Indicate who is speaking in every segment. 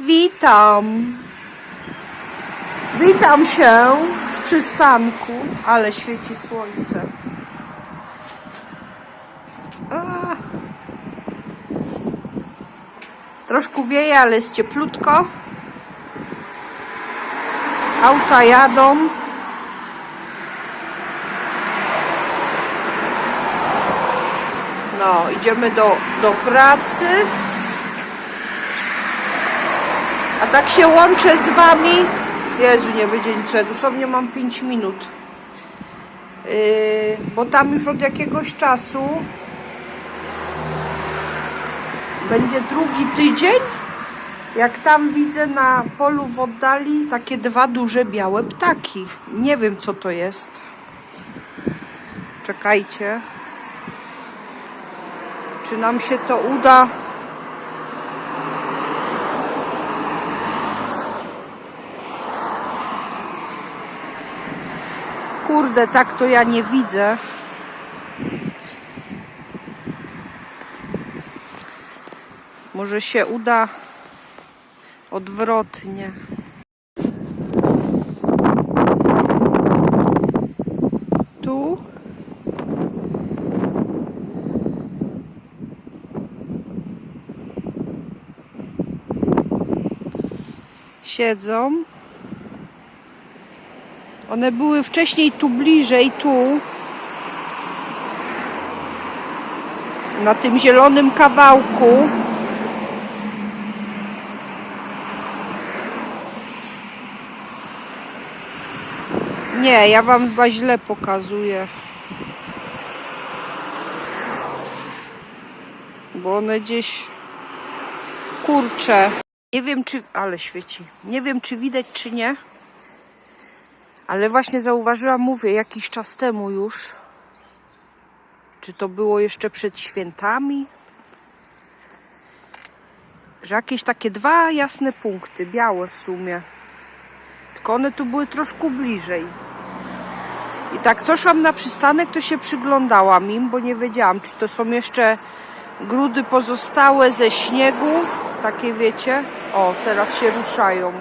Speaker 1: Witam. Witam się z przystanku, ale świeci słońce. Troszkę wieje, ale jest cieplutko. Auta jadą. No, idziemy do, do pracy. A tak się łączę z wami. Jezu, nie będzie nic, dosłownie mam 5 minut. Yy, bo tam już od jakiegoś czasu będzie drugi tydzień. Jak tam widzę na polu w oddali takie dwa duże białe ptaki. Nie wiem co to jest. Czekajcie. Czy nam się to uda? Kurde, tak to ja nie widzę. Może się uda odwrotnie. Tu. Siedzą. One były wcześniej tu bliżej, tu. Na tym zielonym kawałku. Nie, ja wam chyba źle pokazuję. Bo one gdzieś kurcze. Nie wiem czy, ale świeci. Nie wiem czy widać czy nie. Ale właśnie zauważyłam, mówię, jakiś czas temu już. Czy to było jeszcze przed świętami? Że jakieś takie dwa jasne punkty, białe w sumie. Tylko one tu były troszkę bliżej. I tak co szłam na przystanek, to się przyglądałam im, bo nie wiedziałam, czy to są jeszcze grudy pozostałe ze śniegu. Takie wiecie. O, teraz się ruszają.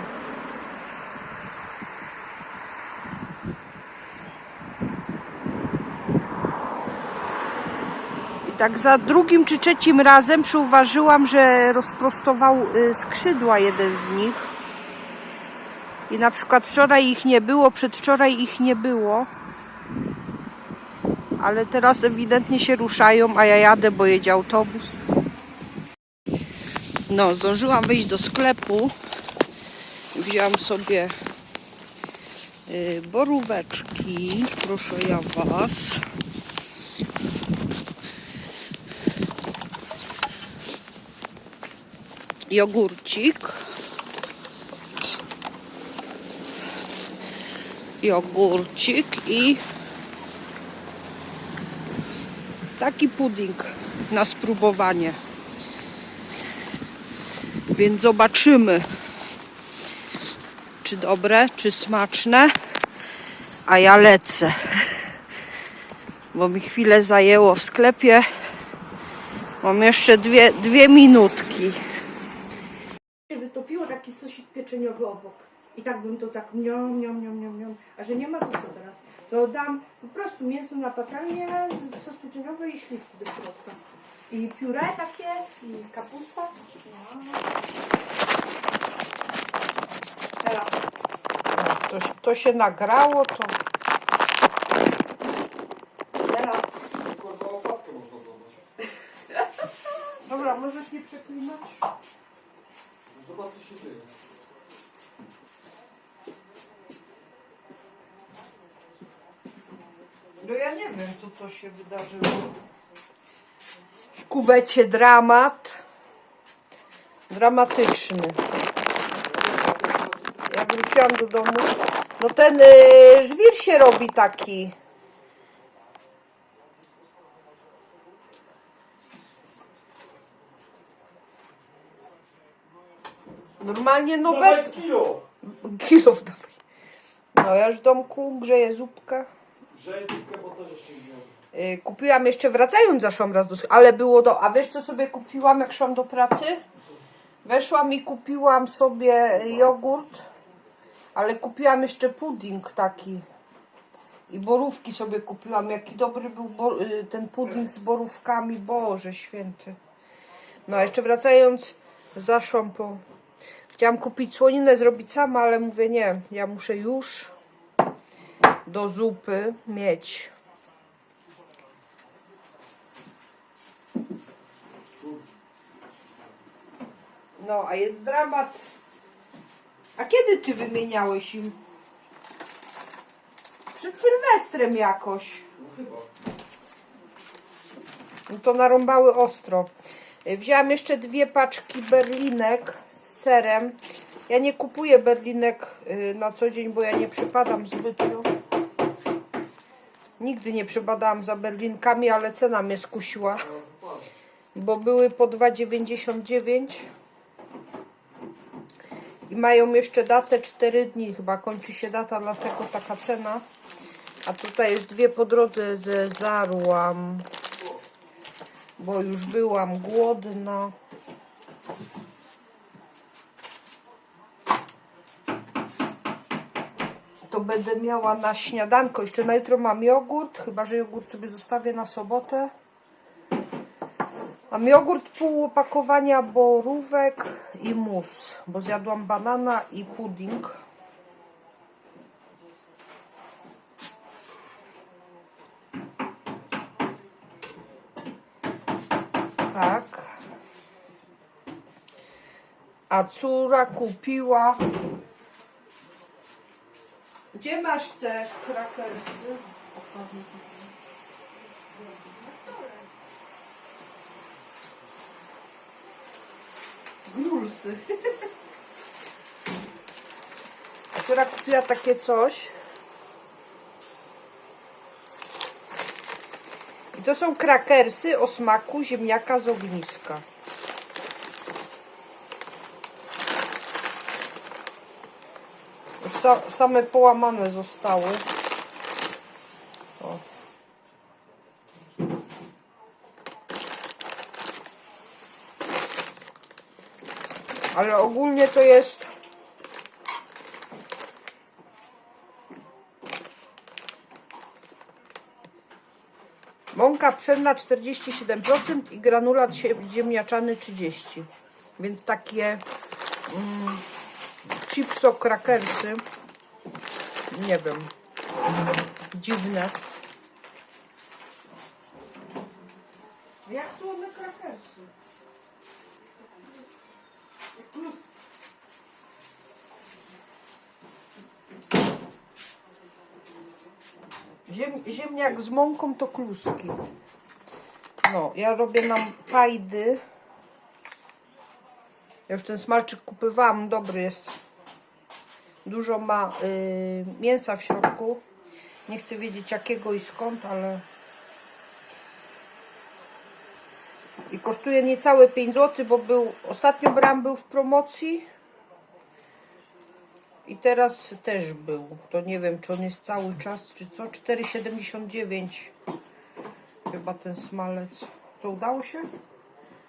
Speaker 1: Tak za drugim czy trzecim razem przyuważyłam, że rozprostował y, skrzydła jeden z nich. I na przykład wczoraj ich nie było, przedwczoraj ich nie było. Ale teraz ewidentnie się ruszają, a ja jadę, bo jedzie autobus. No, zdążyłam wyjść do sklepu. Wziąłam sobie y, boróweczki. Proszę ja was. Jogurcik. Jogurcik i taki pudding na spróbowanie. Więc zobaczymy, czy dobre, czy smaczne. A ja lecę, bo mi chwilę zajęło w sklepie. Mam jeszcze dwie, dwie minutki.
Speaker 2: się wytopiło taki sosik pieczeniowy obok. I tak bym to tak miom, miom, miom, miom, miom. A że nie ma to co teraz? To dam po prostu mięso na patelnię, sos i śliwki do środka. I pióre takie, i kapusta. No. Teraz.
Speaker 1: To, to się nagrało, to
Speaker 2: Teraz.
Speaker 3: Kurwa, okładkę można dodać.
Speaker 1: Dobra, możesz nie przeklinać?
Speaker 3: Zobacz, co się dzieje.
Speaker 1: No ja nie wiem, co to się wydarzyło. W kuwecie dramat. Dramatyczny. Ja wróciłam do domu. No ten y, żwir się robi taki. Normalnie no
Speaker 3: Dawaj
Speaker 1: we...
Speaker 3: kilo!
Speaker 1: Kilo dawaj. No ja już w domku grzeję zupkę. Y, Kupiłam jeszcze wracając, zaszłam raz do ale było do. A wiesz co sobie kupiłam, jak szłam do pracy? Weszłam i kupiłam sobie jogurt, ale kupiłam jeszcze pudding taki. I borówki sobie kupiłam. Jaki dobry był bo- y, ten pudding z borówkami. Boże święty. No a jeszcze wracając, zaszłam po... Chciałam kupić słoninę, zrobić sama, ale mówię nie. Ja muszę już do zupy mieć. No, a jest dramat. A kiedy ty wymieniałeś im? Przed Sylwestrem jakoś.
Speaker 3: No
Speaker 1: to narąbały ostro. Wzięłam jeszcze dwie paczki berlinek z serem. Ja nie kupuję berlinek y, na co dzień, bo ja nie przypadam zbytnio. Nigdy nie przypadałam za berlinkami, ale cena mnie skusiła, bo były po 2,99 i mają jeszcze datę 4 dni. Chyba kończy się data, dlatego taka cena. A tutaj już dwie po drodze zezarłam bo już byłam głodna. To będę miała na śniadanko. Jeszcze na jutro mam jogurt, chyba że jogurt sobie zostawię na sobotę. Mam jogurt, pół opakowania borówek i mus, bo zjadłam banana i pudding. Tak. A córa kupiła. Gdzie masz te krakersy? Grulsy. A córa kupiła takie coś. I to są krakersy o smaku ziemniaka z ogniska. Sa same połamane zostały. O. Ale ogólnie to jest Mąka pszenna 47% i granulat zie- ziemniaczany 30%. Więc takie mm, chipso krakersy. Nie wiem. Dziwne. Jak słone krakersy? Jak. Ziem, ziemniak z mąką to kluski. No, ja robię nam pajdy. Ja już ten smalczyk kupywałam, dobry jest. Dużo ma y, mięsa w środku. Nie chcę wiedzieć jakiego i skąd, ale... I kosztuje niecałe 5 zł, bo był ostatnio bram był w promocji. I teraz też był. To nie wiem, czy on jest cały czas, czy co. 4,79 chyba ten smalec. Co, udało się?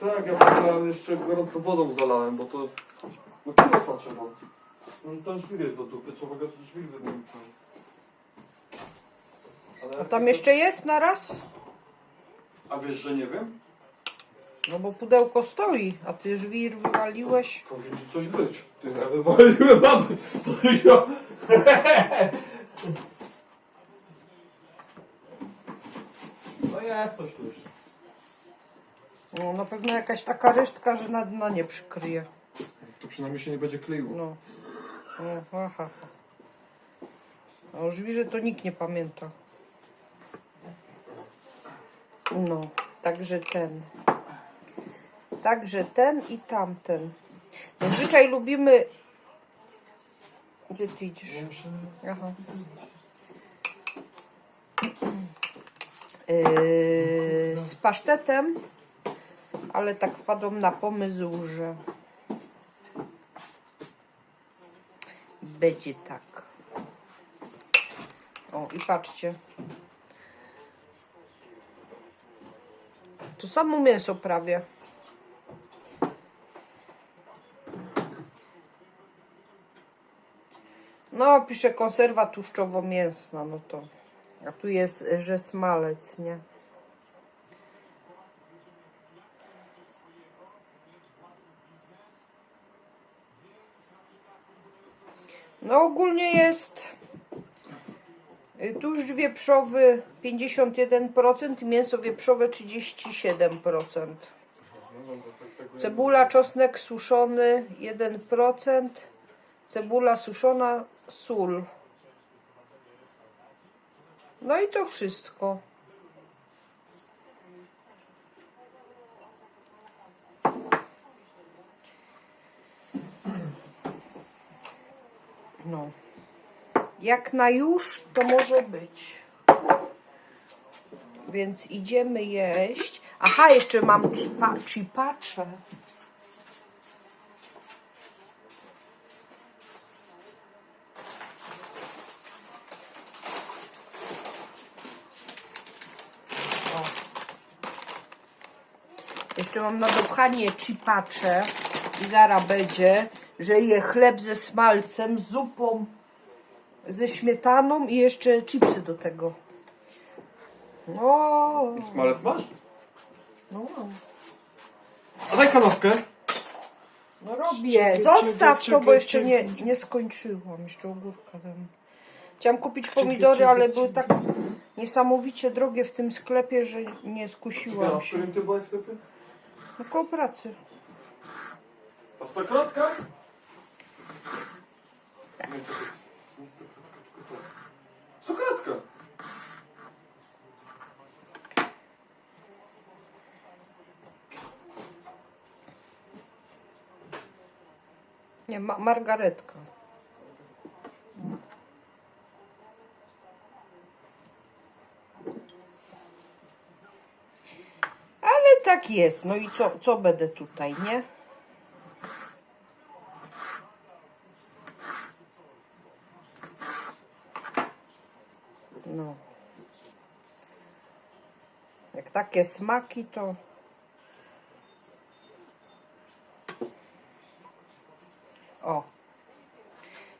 Speaker 3: Tak, ja potem jeszcze gorącą wodą zalałem, bo to... No kilofa trzeba. No ten żwir jest do dupy, trzeba go żwir wymienić. Ale
Speaker 1: A tam jeszcze jest na raz?
Speaker 3: A wiesz, że nie wiem?
Speaker 1: No bo pudełko stoi, a ty żwir wywaliłeś.
Speaker 3: Powinno coś być. Ty, ja wywaliłem mamy. To ja... No jest coś tu już.
Speaker 1: No na pewno jakaś taka resztka, że na dno nie przykryje.
Speaker 3: To przynajmniej się nie będzie kleiło.
Speaker 1: No. Aha. A o żwirze to nikt nie pamięta. No, także ten. Także ten i tamten. Zazwyczaj lubimy. Gdzie ty idziesz? Aha. Yy, z pasztetem, ale tak wpadłam na pomysł, że będzie tak. O, i patrzcie. To samo mięso prawie. No, pisze konserwa tłuszczowo-mięsna, no to. A tu jest, że smalec, nie? No ogólnie jest y, tłuszcz wieprzowy 51% i mięso wieprzowe 37%. Cebula, czosnek suszony 1%, cebula suszona, sól. No i to wszystko. No. Jak na już, to może być. Więc idziemy jeść. Aha, jeszcze mam. O. Jeszcze mam na dopchanie chipacze i zara będzie, że je chleb ze smalcem, zupą, ze śmietaną i jeszcze chipsy do tego. No,
Speaker 3: Smalec masz?
Speaker 1: no.
Speaker 3: A daj kanapkę.
Speaker 1: no robię. Zostaw to, bo jeszcze nie, nie skończyłam. Jeszcze ogórka dam. Chciałam kupić pomidory, ale były tak niesamowicie drogie w tym sklepie, że nie skusiłam
Speaker 3: w
Speaker 1: się.
Speaker 3: którym ty byłaś sklepie?
Speaker 1: No koło pracy.
Speaker 3: A stokrotka? Stokrotka!
Speaker 1: Nie, ma margaretka. Ale tak jest. No i co, co będę tutaj, nie? No. Takie smaki, to... O.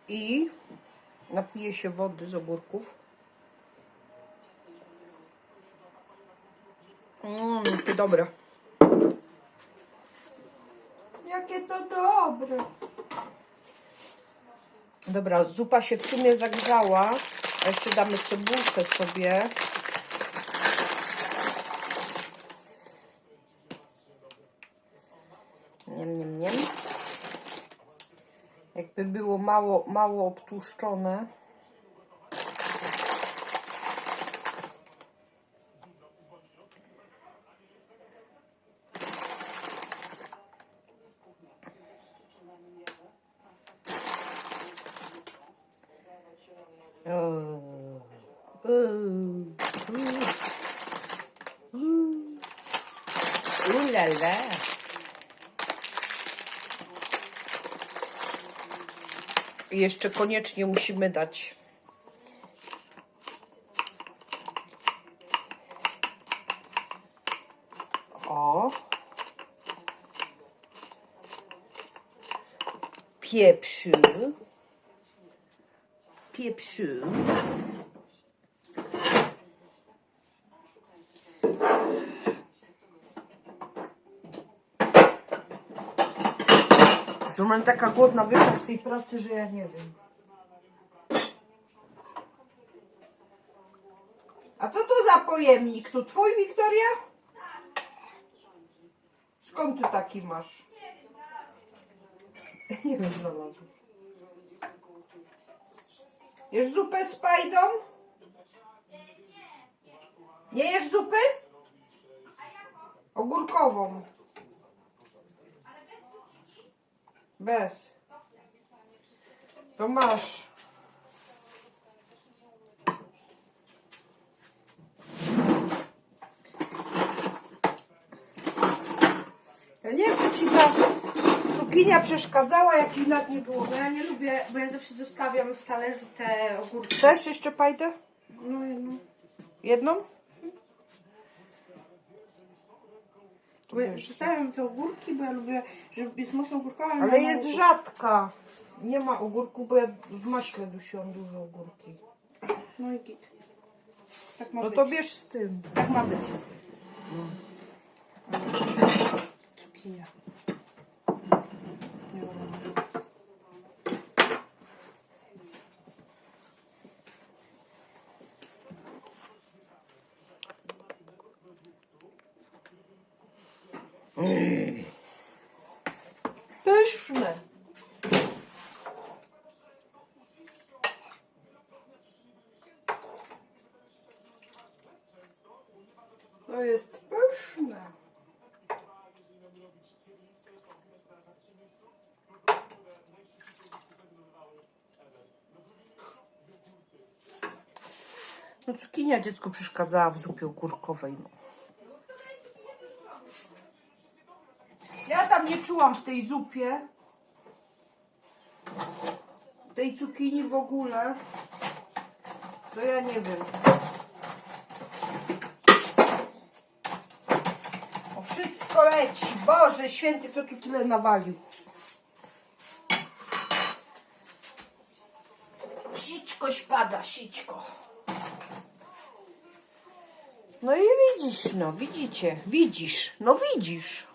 Speaker 1: I napiję się wody z ogórków. Mmm, jakie dobre. Jakie to dobre. Dobra, zupa się w sumie zagrzała. Jeszcze damy cebulkę sobie. Było mało, mało obtłuszczone. Ooh la la. I jeszcze koniecznie musimy dać. O. Pieprzy. Pieprzy. Zresztą taka głodna wyszłam z tej pracy, że ja nie wiem. A co to za pojemnik? To twój, Wiktoria? Skąd ty taki masz? Nie wiem, znalazłem. Jesz zupę z pajdą? Nie jesz zupy? Ogórkową. Bez. To masz. Ja nie wiem, czy ci ta cukinia przeszkadzała, jak jej nad nie było.
Speaker 2: Bo ja nie lubię, bo ja zawsze zostawiam w talerzu te ogórki.
Speaker 1: Chcesz jeszcze pajdę?
Speaker 2: No, no.
Speaker 1: Jedną?
Speaker 2: Bo ja zostawiam te ogórki, bo ja lubię, żeby jest mocno ogórkowa,
Speaker 1: Ale jest rzadka. Nie ma ogórku, bo ja w maśle dusiłam dużo ogórki.
Speaker 2: No i git. Tak ma
Speaker 1: No
Speaker 2: być.
Speaker 1: to bierz z tym.
Speaker 2: Tak ma być. Cukinia. Nie
Speaker 1: Pyszne. To jest pyszne. No cukinia dziecku przeszkadzała w zupie ogórkowej. No. Ja tam nie czułam w tej zupie. Tej cukinii w ogóle. To ja nie wiem. O, wszystko leci. Boże święty, kto tu tyle nawalił. Sićkoś pada, sićko. No i widzisz, no widzicie, widzisz, no widzisz.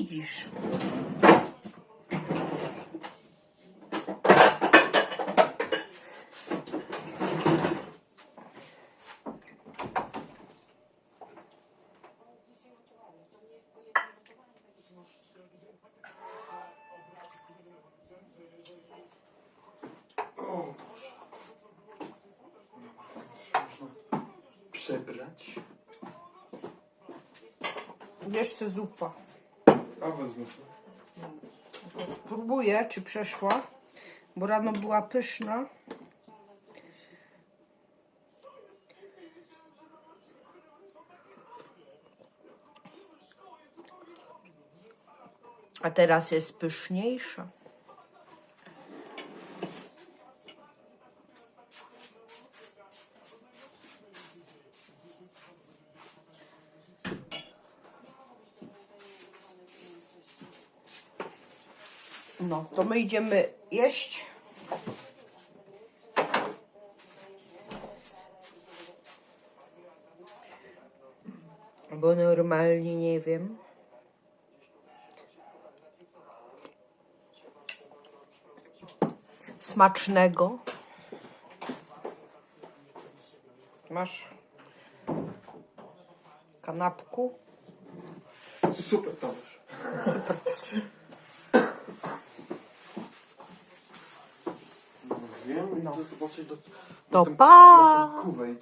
Speaker 1: Widzisz,
Speaker 3: przebrać.
Speaker 1: Wiesz co zupa.
Speaker 3: A.
Speaker 1: Spróbuję, czy przeszła, bo rano była pyszna. A teraz jest pyszniejsza. No, to my idziemy jeść. Bo normalnie nie wiem. Smacznego. Masz kanapku.
Speaker 3: Super talerz. Wiem,
Speaker 1: No.
Speaker 3: Idę zobaczyć do,
Speaker 1: To
Speaker 3: ten-
Speaker 1: pa!
Speaker 3: na ten.